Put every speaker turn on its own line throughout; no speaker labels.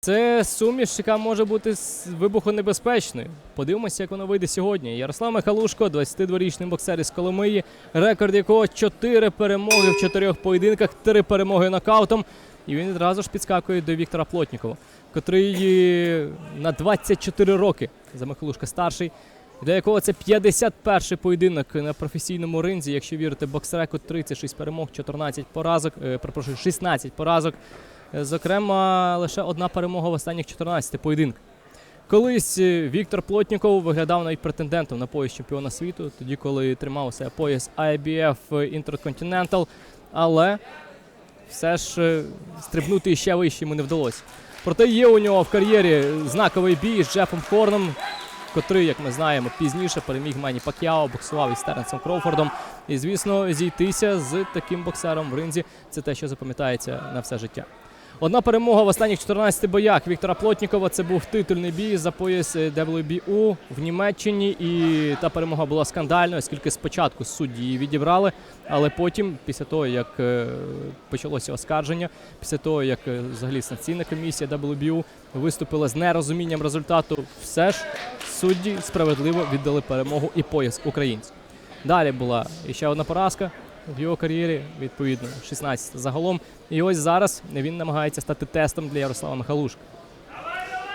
Це суміш, яка може бути вибухонебезпечною. Подивимося, як воно вийде сьогодні. Ярослав Михалушко, 22-річний боксер із Коломиї, рекорд якого 4 перемоги в 4 поєдинках, 3 перемоги нокаутом. І він відразу ж підскакує до Віктора Плотнікова, котрий е, на 24 роки за Михалушка старший, для якого це 51-й поєдинок на професійному ринзі. Якщо вірити боксреку, 36 перемог, 14 поразок, е, перепрошую, 16 поразок. Е, Зокрема, лише одна перемога в останніх 14 поєдинках. Колись е, Віктор Плотніков виглядав навіть претендентом на пояс чемпіона світу, тоді, коли тримав у себе пояс IBF Intercontinental, але все ж е, стрибнути ще вище йому не вдалося. Проте є у нього в кар'єрі знаковий бій з Джефом Хорном, котрий, як ми знаємо, пізніше переміг Мені Пак'яо, боксував із Теренсом Кроуфордом. І, звісно, зійтися з таким боксером в ринзі це те, що запам'ятається на все життя. Одна перемога в останніх 14 боях Віктора Плотнікова. Це був титульний бій за пояс WBU в Німеччині. І та перемога була скандальною, оскільки спочатку судді її відібрали, але потім, після того, як е, почалося оскарження, після того, як е, взагалі санкційна комісія WBU виступила з нерозумінням результату, все ж судді справедливо віддали перемогу і пояс українцям. Далі була ще одна поразка в його кар'єрі, відповідно, 16 загалом. І ось зараз він намагається стати тестом для Ярослава Михалушка.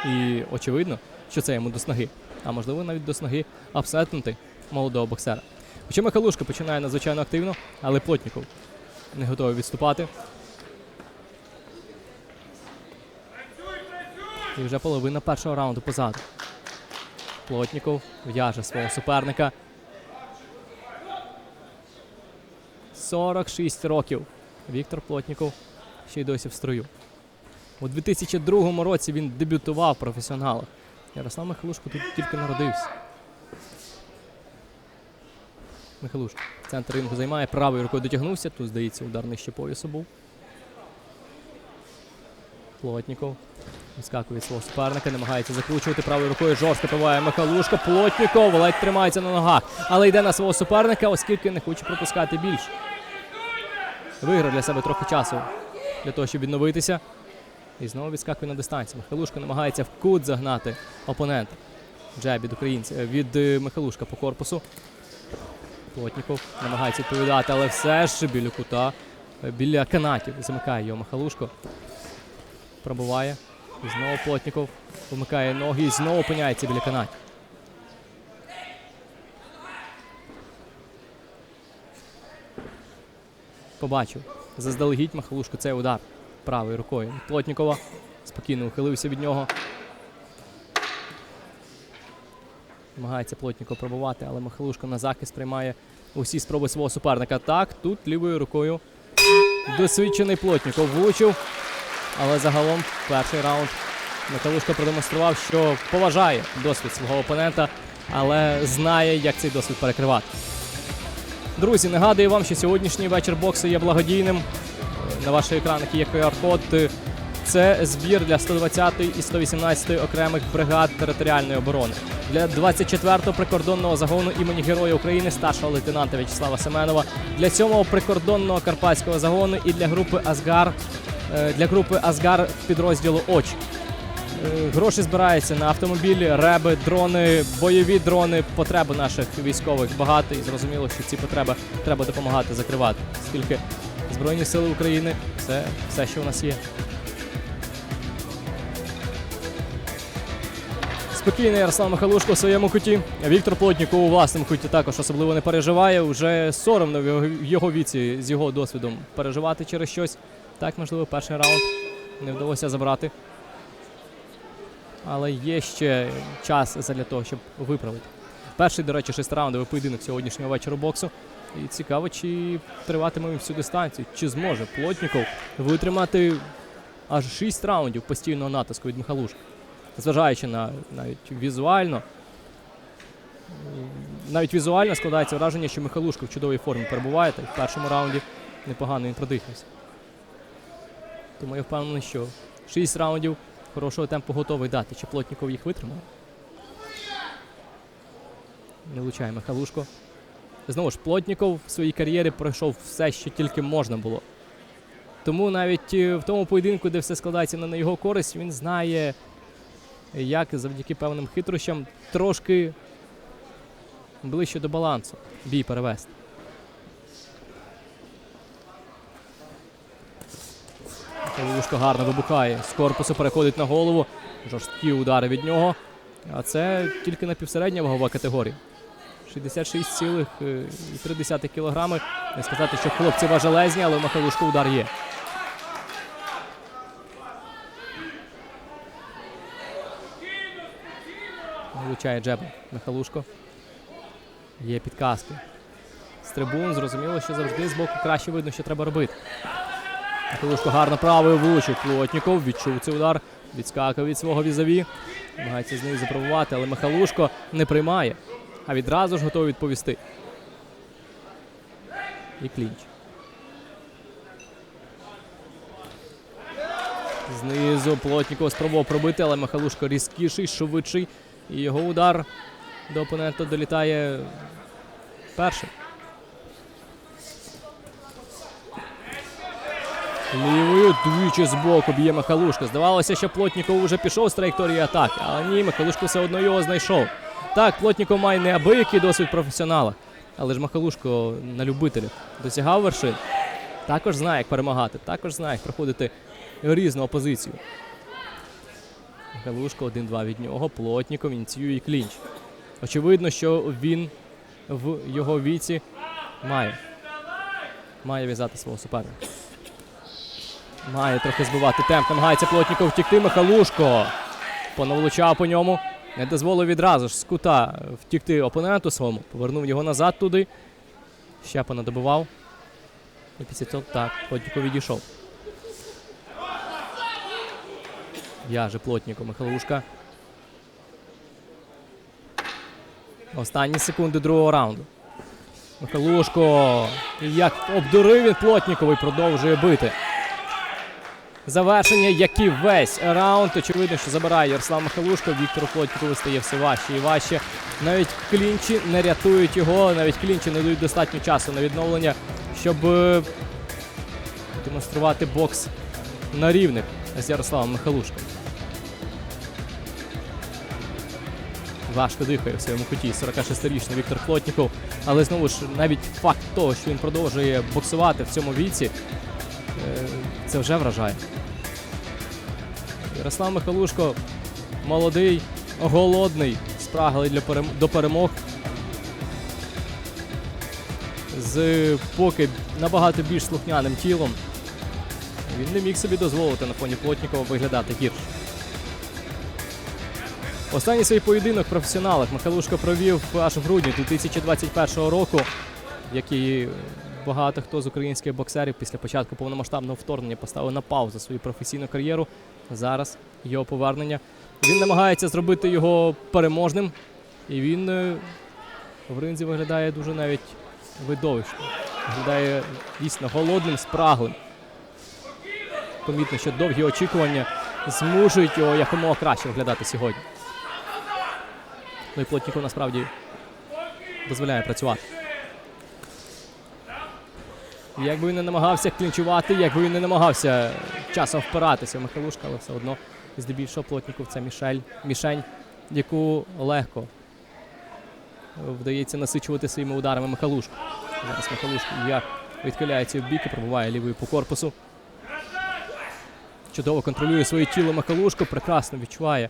І очевидно, що це йому до снаги, а можливо навіть до снаги апсетнути молодого боксера. Хоча Михалушка починає надзвичайно активно, але Плотніков не готовий відступати. І вже половина першого раунду позаду. Плотніков в'яже свого суперника. 46 років. Віктор Плотніков ще й досі в строю. У 2002 році він дебютував професіоналах. Ярослав Михалушко тут тільки народився. Михалушко. Центр рингу займає, правою рукою дотягнувся. Тут, здається, удар нижче поясу був. Плотніков. Вискакує свого суперника, намагається закручувати правою рукою. Жорстко пиває Михалушко. Плотніков ледь тримається на ногах, але йде на свого суперника, оскільки не хоче пропускати більше. Виграв для себе трохи часу для того, щоб відновитися. І знову відскакує на дистанцію. Михалушко намагається в кут загнати опонента. Джеб від українця е, від е, Михалушка по корпусу. Плотніков намагається відповідати, але все ж біля кута, е, біля канатів замикає його Михалушко. Пробуває. І знову Плотніков помикає ноги і знову опиняється біля канатів. Побачив. Заздалегідь Махалушко цей удар правою рукою. Плотнікова спокійно ухилився від нього. Намагається Плотніков пробувати, але Михалушко на захист приймає усі спроби свого суперника. Так, тут лівою рукою досвідчений Плотніков влучив. Але загалом перший раунд Михалушко продемонстрував, що поважає досвід свого опонента, але знає, як цей досвід перекривати. Друзі, нагадую вам, що сьогоднішній вечір боксу є благодійним. На ваших екранах є QR-код. Це збір для 120-ї і 118-ї окремих бригад територіальної оборони. Для 24-го прикордонного загону імені Героя України старшого лейтенанта В'ячеслава Семенова, для 7-го прикордонного карпатського загону і для групи Асгар е, для групи Асгар підрозділу Оч. Гроші збираються на автомобілі, реби, дрони, бойові дрони. Потреби наших військових багато і зрозуміло, що ці потреби треба допомагати закривати, оскільки Збройні сили України це все, що у нас є. Спокійний Ярослав Михалушко в своєму куті. Віктор Плотніков у власному куті також особливо не переживає. Уже соромно в його віці з його досвідом переживати через щось. Так, можливо, перший раунд не вдалося забрати. Але є ще час для того, щоб виправити. Перший, до речі, шестираундовий поєдинок сьогоднішнього вечора боксу. І цікаво, чи триватиме він всю дистанцію, чи зможе Плотніков витримати аж 6 раундів постійного натиску від Михалушка. Зважаючи на навіть візуально. Навіть візуально складається враження, що Михалушко в чудовій формі перебуває, та в першому раунді непогано він продихнувся. Тому я впевнений, що 6 раундів хорошого темпу готовий дати. Чи Плотніков їх витримає? Не влучає Михалушко. Знову ж, Плотніков в своїй кар'єрі пройшов все, що тільки можна було. Тому навіть е, в тому поєдинку, де все складається на його користь, він знає, як завдяки певним хитрощам трошки ближче до балансу бій перевести. Лужко гарно вибухає. З корпусу переходить на голову. Жорсткі удари від нього. А це тільки напівсередня вагова категорія. 66,3 кілограми. Не сказати, що хлопці важелезні, але у Михайлушко удар є. Влучає джеба Михайлушко. Є підказки. З трибун зрозуміло, що завжди з боку краще видно, що треба робити. Михайлушко гарно правою влучив. Плотніков відчув цей удар. Відскакав від свого візаві. Намагається з нею запробувати, але Михайлушко не приймає, а відразу ж готовий відповісти. І клінч. Знизу Плотніков спробував пробити, але Михайлушко різкіший, швидший. І його удар до опонента долітає першим. Лівою двічі з боку б'є Михайлушко. Здавалося, що Плотніков вже пішов з траєкторії атаки, але ні, Михайлушко все одно його знайшов. Так, Плотніков має неабиякий досвід професіонала, але ж Михайлушко на любителях досягав вершин. Також знає, як перемагати, також знає, як проходити різну опозицію. Михайлушко 1-2 від нього. Плотніков ініціює клінч. Очевидно, що він в його віці має. Має в'язати свого суперника. Має трохи збивати темп. Намагається Плотніков втікти. Михайлушко. Понавлучав по ньому. Не дозволив відразу ж з кута втікти опоненту своєму. Повернув його назад туди. Ще понадобував. І після цього так, Плотніков відійшов. В'яже Плотніков Михайлушка. Останні секунди другого раунду. Михайлушко. Як обдурив він Плотніковий продовжує бити. Завершення, як і весь раунд. Очевидно, що забирає Ярослав Михайлушко. Віктору Плотнікову стає все важче і важче. Навіть клінчі не рятують його, навіть клінчі не дають достатньо часу на відновлення, щоб е, демонструвати бокс на рівних з Ярославом Михайлушком. Важко дихає в своєму куті 46-річний Віктор Плотніков. Але знову ж навіть факт того, що він продовжує боксувати в цьому віці, це вже вражає. Ярослав Михайлушко молодий, голодний, спраглий для перем... до перемог. З поки набагато більш слухняним тілом. Він не міг собі дозволити на фоні Плотнікова виглядати гірше. Останній свій поєдинок в професіоналах Михайлушко провів аж в грудні 2021 року, як і багато хто з українських боксерів після початку повномасштабного вторгнення поставив на паузу свою професійну кар'єру. Зараз його повернення. Він намагається зробити його переможним, і він е, в ринзі виглядає дуже навіть видовищно. Виглядає дійсно голодним, спраглим. Помітно, що довгі очікування змушують його якомога краще виглядати сьогодні. Ну і Плотніков насправді дозволяє працювати. Якби він не намагався клінчувати, якби він не намагався часом впиратися в Михайлушка, але все одно здебільшого Плотніков це мішель, мішень, яку легко вдається насичувати своїми ударами Михайлушку. Зараз Михайлушко як відхиляється в бік і пробуває лівою по корпусу. Чудово контролює своє тіло Михайлушко, прекрасно відчуває,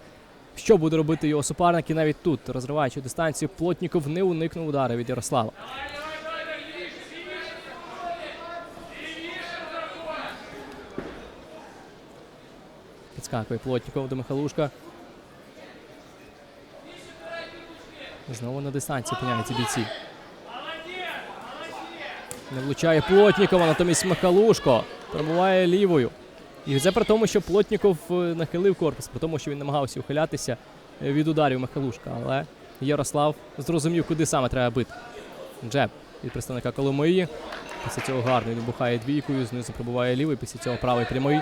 що буде робити його суперник. І навіть тут, розриваючи дистанцію, Плотніков не уникнув удари від Ярослава. Підскакує Плотніков до Михайлушка. Знову на дистанції опиняються бійці. Не влучає Плотнікова, натомість Михайлушко пробуває лівою. І це при тому, що Плотніков е, нахилив корпус, при тому, що він намагався ухилятися е, від ударів Михайлушка. Але Ярослав зрозумів, куди саме треба бити. Джеб від представника Коломиї. Після цього гарно він бухає двійкою, знизу пробуває лівий, після цього правий прямий.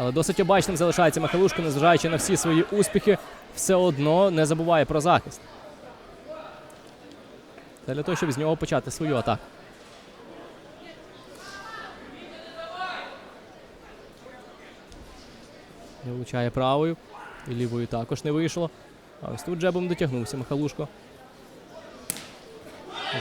Але досить обачним залишається Михайлушко, незважаючи на всі свої успіхи, все одно не забуває про захист. Та для того, щоб з нього почати свою атаку. Не влучає правою. І лівою також не вийшло. А ось тут джебом дотягнувся Михалушко.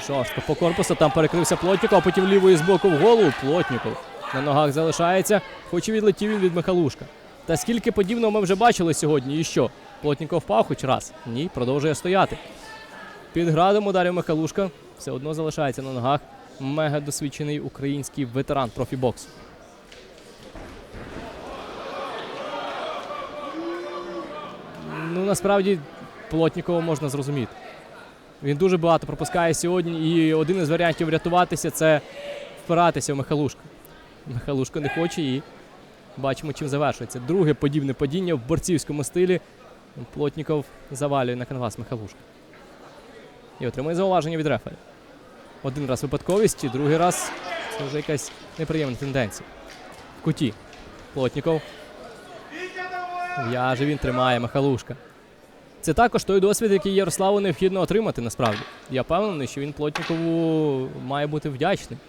Жорстко по корпусу, там перекрився Плотніков, а потім лівою з боку в голову. Плотніков на ногах залишається, хоч і відлетів він від Михалушка. Та скільки подібного ми вже бачили сьогодні, і що? Плотніков впав хоч раз? Ні, продовжує стояти. Під градом ударів Михалушка все одно залишається на ногах. Мега досвідчений український ветеран профібоксу. Ну, насправді, Плотнікова можна зрозуміти. Він дуже багато пропускає сьогодні, і один із варіантів врятуватися це впиратися в Михалушка. Михалушко не хоче і бачимо, чим завершується. Друге подібне падіння в борцівському стилі. Плотніков завалює на канвас Михалушка. І отримує зауваження від рефері. Один раз випадковість, другий раз це вже якась неприємна тенденція. В куті. Плотніков. В'яже він тримає Михалушка. Це також той досвід, який Ярославу необхідно отримати насправді. Я впевнений, що він Плотнікову має бути вдячний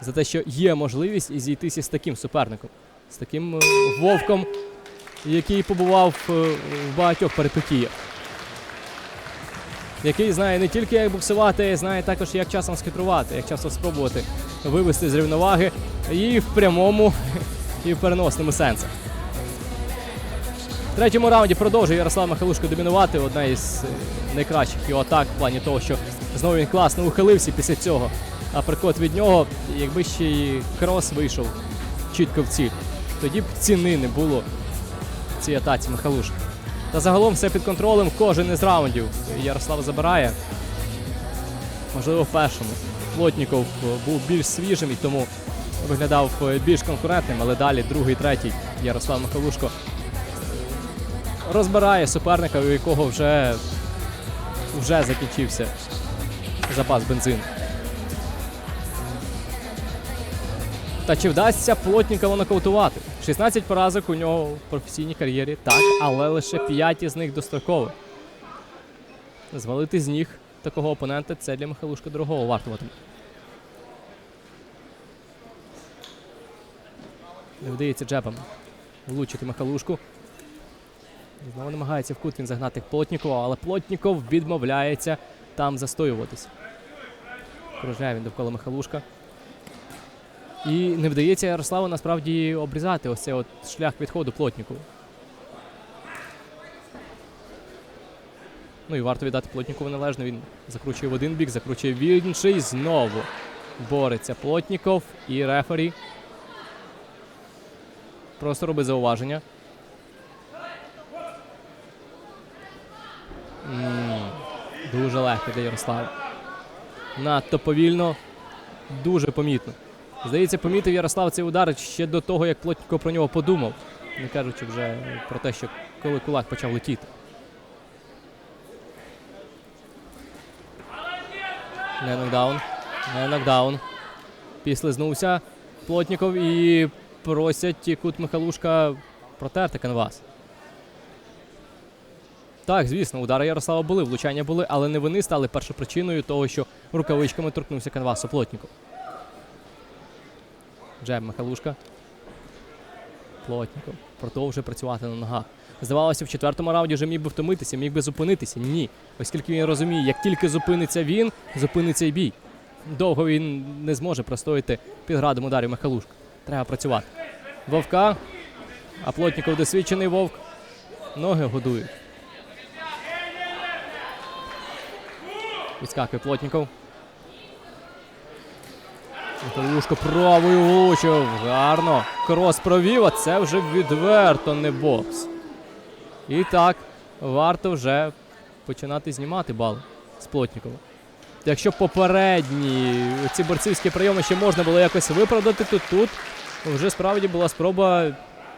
за те, що є можливість і зійтися з таким суперником, з таким е, вовком, який побував е, в багатьох перипетіях. Який знає не тільки як буксувати, знає також, як часом схитрувати, як часом спробувати вивести з рівноваги і в прямому, і в переносному сенсах. В третьому раунді продовжує Ярослав Михалушко домінувати. Одна із е, найкращих його атак в плані того, що знову він класно ухилився після цього. А прикот від нього, якби ще й крос вийшов чітко в ціль, тоді б ціни не було в цій атаці Михалушка. Та загалом все під контролем. Кожен із раундів Ярослав забирає. Можливо, в першому. Плотніков е, був більш свіжим і тому виглядав е, більш конкурентним, але далі другий, третій Ярослав Михалушко розбирає суперника, у якого вже, вже закінчився запас бензину. Та чи вдасться Плотнікова нокаутувати? 16 поразок у нього в професійній кар'єрі, так, але лише 5 із них достроково. Звалити з ніг такого опонента це для Михайлушка дорогого вартуватиме. Не вдається джебом влучити Михалушку. Знову намагається в кут він загнати Плотнікова, але Плотніков відмовляється там застоюватися. Кружляє він довкола Михалушка. І не вдається Ярославу насправді обрізати ось цей от шлях відходу Плотнікову. Ну і варто віддати Плотнікову належно. Він закручує в один бік, закручує в інший. Знову бореться Плотніков і рефері. Просто робить зауваження. М, Дуже легко для Ярослава. Надто повільно, дуже помітно. Здається, помітив Ярослав цей удар ще до того, як Плотніков про нього подумав, не кажучи вже про те, що коли кулак почав летіти. Не нокдаун. Не нокдаун. Післизнувся Плотніков і просять кут Михалушка протерти канвас. Так, звісно, удари Ярослава були, влучання були, але не вони стали першопричиною того, що рукавичками торкнувся канвасу Плотніков. Джеб Михалушка. Плотніков. Продовжує працювати на ногах. Здавалося, в четвертому раунді вже міг би втомитися, міг би зупинитися. Ні. Оскільки він розуміє, як тільки зупиниться він, зупиниться і бій. Довго він не зможе простояти під градом ударів Михалушка. Треба працювати. Вовка. А Плотніков досвідчений вовк. Ноги годують. Відскакує Плотніков. Михайлушко правою влучив. Гарно. Крос провів, а це вже відверто не бокс. І так, варто вже починати знімати бал з Плотнікова. Якщо попередні ці борцівські прийоми ще можна було якось виправдати, то тут вже справді була спроба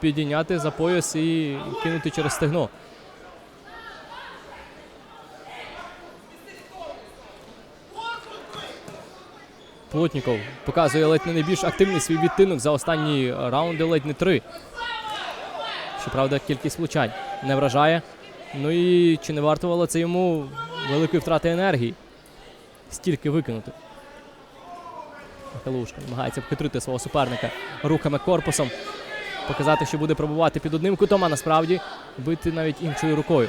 підійняти за пояс і кинути через стегно. Плотніков показує ледь не найбільш активний свій відтинок за останні раунди, ледь не три. Щоправда, кількість влучань не вражає. Ну і чи не вартувало це йому великої втрати енергії? стільки викинути. Михайлушка намагається обхитрити свого суперника руками корпусом. Показати, що буде пробувати під одним кутом, а насправді бити навіть іншою рукою.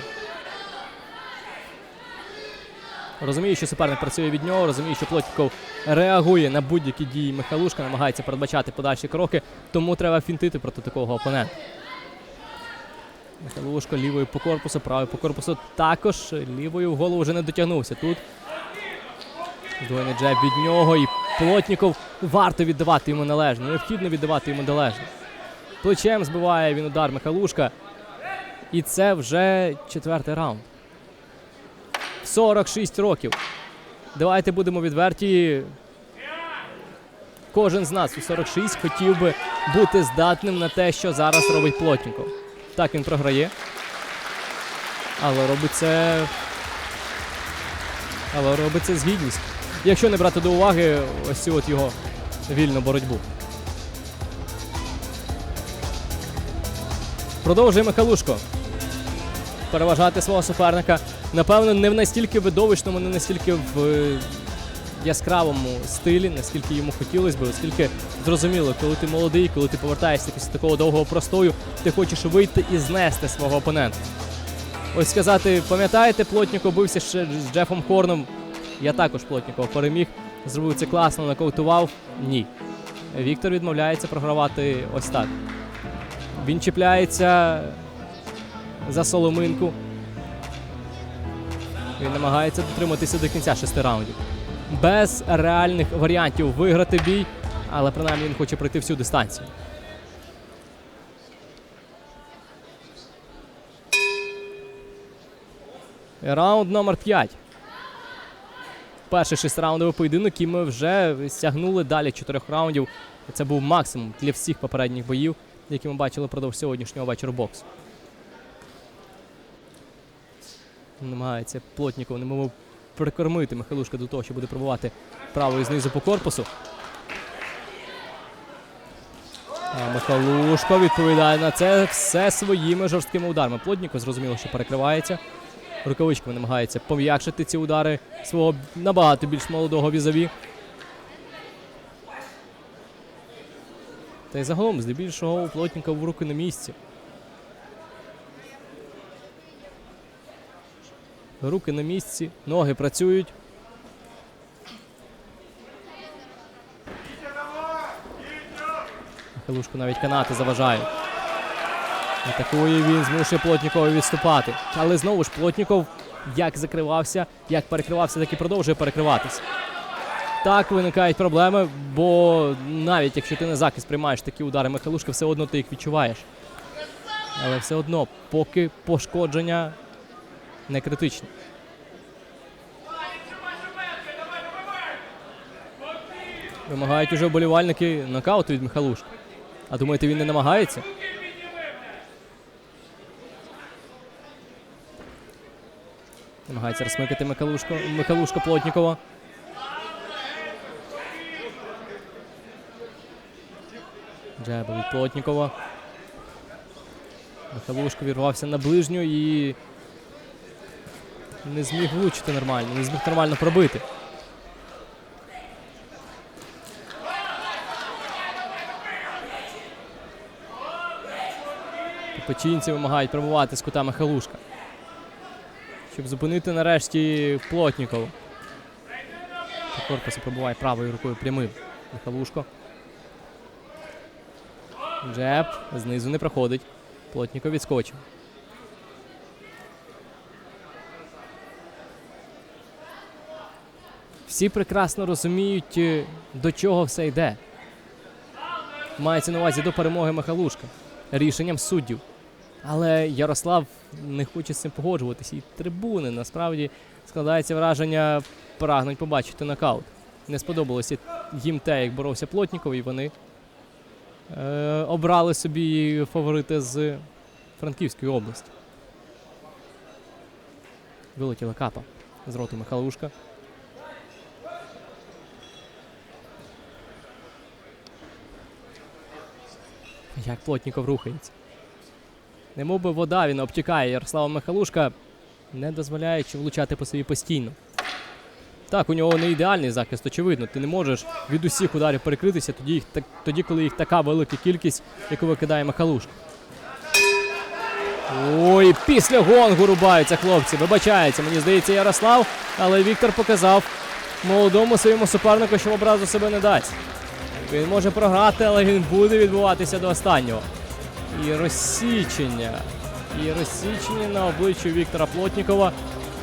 Розуміє, що суперник працює від нього, розуміє, що Плотніков реагує на будь-які дії Михайлушка, намагається передбачати подальші кроки, тому треба фінтити проти такого опонента. Михайлушко лівою по корпусу, правою по корпусу також. Лівою в голову вже не дотягнувся. Тут здвоєний джеб від нього і Плотніков варто віддавати йому належне, необхідно віддавати йому належне. Плечем збиває він удар Михайлушка. І це вже четвертий раунд. 46 років. Давайте будемо відверті. Кожен з нас у 46 хотів би бути здатним на те, що зараз робить Плотніков. Так він програє. Але робить це. Але робить це з гідністю. Якщо не брати до уваги ось цю от його вільну боротьбу. Продовжує Михайлушко. Переважати свого суперника. Напевно, не в настільки видовищному, не настільки в е, яскравому стилі, наскільки йому хотілося б, оскільки зрозуміло, коли ти молодий, коли ти повертаєшся після такого довгого простою, ти хочеш вийти і знести свого опонента. Ось сказати, пам'ятаєте, Плотніков бився ще з Джефом Хорном. Я також Плотнікова переміг. Зробив це класно, нокаутував. Ні. Віктор відмовляється програвати ось так. Він чіпляється за соломинку. Він намагається дотриматися до кінця шести раундів. Без реальних варіантів виграти бій, але принаймні він хоче пройти всю дистанцію. Раунд номер 5. Перший шестираундовий поєдинок, і ми вже стягнули далі чотирьох раундів. Це був максимум для всіх попередніх боїв, які ми бачили впродовж сьогоднішнього вечора боксу. Намагається Плотніков, немов прикормити Михайлушка до того, що буде пробувати правою знизу по корпусу. А Михайлушко відповідає на це все своїми жорсткими ударами. Плотніков зрозуміло, що перекривається. Рукавичками намагається пом'якшити ці удари свого набагато більш молодого візаві. Та й загалом, здебільшого, у Плотнікова в руки на місці. Руки на місці, ноги працюють. Михайлушку навіть канати заважають. Атакує він, змушує Плотнікова відступати. Але знову ж Плотніков як закривався, як перекривався, так і продовжує перекриватися. Так виникають проблеми, бо навіть якщо ти на захист приймаєш такі удари Михайлушка, все одно ти їх відчуваєш. Але все одно, поки пошкодження не критичні. Вимагають уже вболівальники нокауту від Михайлушка. А думаєте, він не намагається? Намагається розсмикати Михайлушко, Михайлушко Плотнікова. Джеба від Плотнікова. Михайлушко вірвався на ближню і не зміг влучити нормально, не зміг нормально пробити. Печінці вимагають пробувати з кута Михайлушка. Щоб зупинити нарешті Плотнікова. По корпусу пробуває правою рукою прямим. Михайлушко. Джеб. Знизу не проходить. Плотніков відскочив. Всі прекрасно розуміють, е, до чого все йде. Мається на увазі до перемоги Михайлушка рішенням суддів. Але Ярослав не хоче з цим погоджуватися. І трибуни насправді складається враження, прагнуть побачити нокаут. Не сподобалося їм те, як боровся Плотніков, і вони е, обрали собі фаворити з Франківської області. Вилетіла капа з роту Михайлушка. Як Плотніков рухається. Немов би вода він обтікає Ярослава Михайлушка, не дозволяючи влучати по собі постійно. Так, у нього не ідеальний захист, очевидно. Ти не можеш від усіх ударів перекритися, тоді, їх, так, тоді коли їх така велика кількість, яку викидає Михалушка. Ой, після гонгу рубаються хлопці. Вибачається, мені здається, Ярослав, але Віктор показав молодому своєму супернику, що образу себе не дасть. Він може програти, але він буде відбуватися до останнього. І розсічення. І розсічення на обличчі Віктора Плотнікова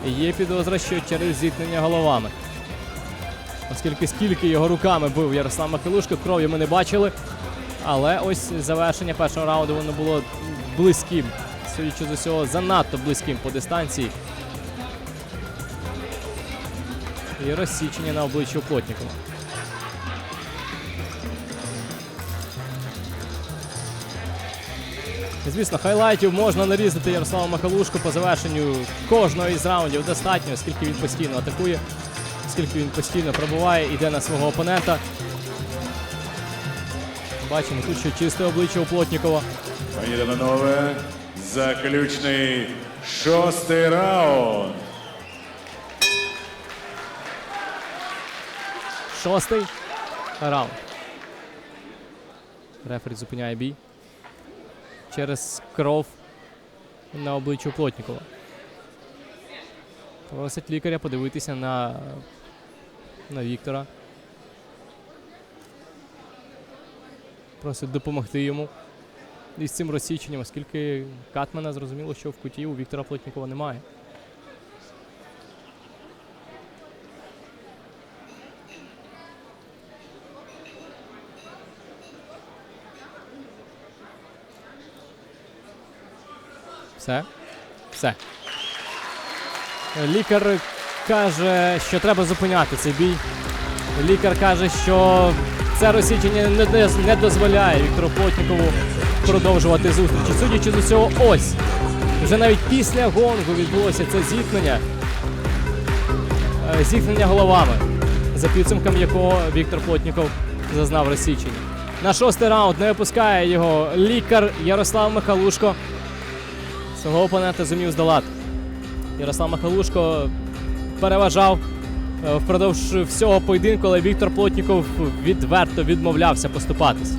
є підозра, що через зіткнення головами. Оскільки скільки його руками бив Ярослав Михайлушко, крові ми не бачили. Але ось завершення першого раунду воно було близьким. Судячи з усього, занадто близьким по дистанції. І розсічення на обличчі у Плотнікова. Звісно, хайлайтів можна нарізати Ярославу Михалушку по завершенню кожного із раундів достатньо, оскільки він постійно атакує, оскільки він постійно пробуває, йде на свого опонента. Бачимо тут, що чисте обличчя у Плотнікова.
Пані та панове, заключний шостий раунд.
Шостий раунд. Рефері зупиняє бій. Через кров на обличчю Плотнікова. Просить лікаря подивитися на, на Віктора. Просить допомогти йому із цим розсіченням, оскільки Катмана зрозуміло, що в куті у Віктора Плотнікова немає. Все. Все. Лікар каже, що треба зупиняти цей бій. Лікар каже, що це розсічення не, не, дозволяє Віктору Плотнікову продовжувати зустрічі. Судячи з усього, ось. Вже навіть після гонгу відбулося це зіткнення. Е, Зіткнення головами, за підсумком якого Віктор Плотніков зазнав розсічення. На шостий раунд не випускає його лікар Ярослав Михалушко. Свого опонента зумів здолати. Ярослав Михайлушко переважав е, впродовж всього поєдинку, але Віктор Плотніков відверто відмовлявся поступатись.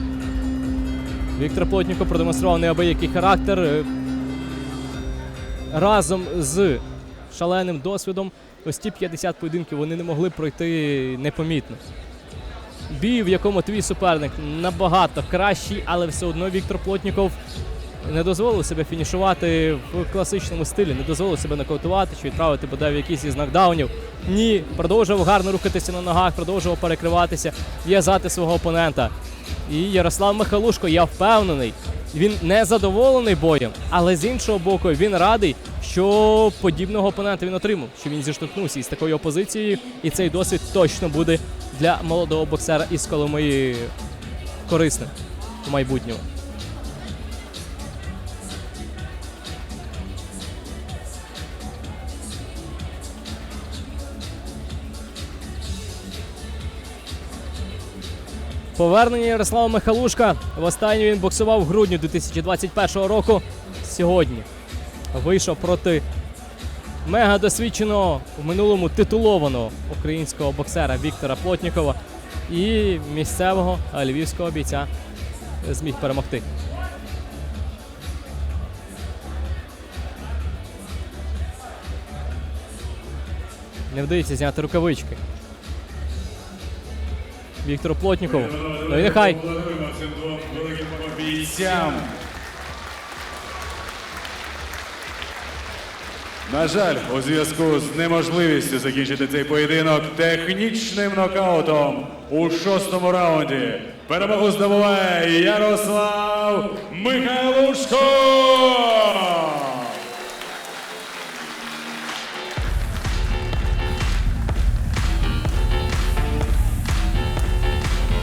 Віктор Плотніков продемонстрував неабиякий характер. е, Разом з шаленим досвідом ось ті 50 поєдинків вони не могли пройти непомітно. Бій, в якому твій суперник набагато кращий, але все одно Віктор Плотніков не дозволив себе фінішувати в класичному стилі, не дозволив себе нокаутувати чи відправити бодай в якийсь із нокдаунів. Ні, продовжував гарно рухатися на ногах, продовжував перекриватися, в'язати свого опонента. І Ярослав Михалушко, я впевнений, він не задоволений боєм, але з іншого боку, він радий, що подібного опонента він отримав, що він зіштовхнувся із такою опозицією, і цей досвід точно буде для молодого боксера із Коломиї корисним у майбутньому. Повернення Ярослава Михалушка. Востаннє він боксував в грудні 2021 року. Сьогодні вийшов проти мега досвідченого в минулому титулованого українського боксера Віктора Плотнікова і місцевого львівського бійця зміг перемогти. Не вдається зняти рукавички. Віктору Плотнікову. Ну і нехай.
На жаль, у зв'язку з неможливістю закінчити цей поєдинок технічним нокаутом у шостому раунді перемогу здобуває Ярослав Михайлушко!